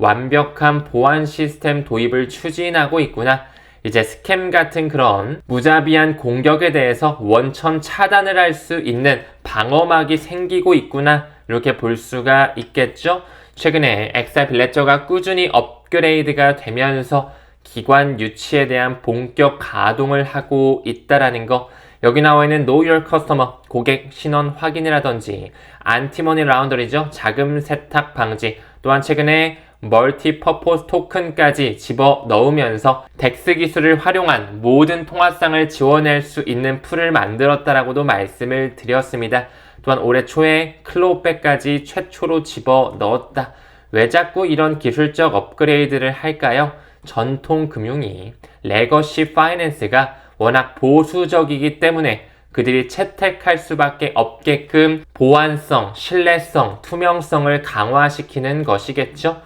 완벽한 보안 시스템 도입을 추진하고 있구나. 이제 스캠 같은 그런 무자비한 공격에 대해서 원천 차단을 할 수 있는 방어막이 생기고 있구나. 이렇게 볼 수가 있겠죠? 최근에 엑사 빌레저가 꾸준히 업그레이드가 되면서 기관 유치에 대한 본격 가동을 하고 있다라는 거. 여기 나와 있는 Know Your Customer 고객 신원 확인을 하던지 안티머니 라운더리죠 자금 세탁 방지 또한 최근에 멀티퍼포스 토큰까지 집어 넣으면서 덱스 기술을 활용한 모든 통화상을 지원할 수 있는 풀을 만들었다라고도 말씀을 드렸습니다. 또한 올해 초에 클로우백까지 최초로 집어 넣었다. 왜 자꾸 이런 기술적 업그레이드를 할까요? 전통 금융이 레거시 파이낸스가 워낙 보수적이기 때문에 그들이 채택할 수밖에 없게끔 보안성, 신뢰성, 투명성을 강화시키는 것이겠죠.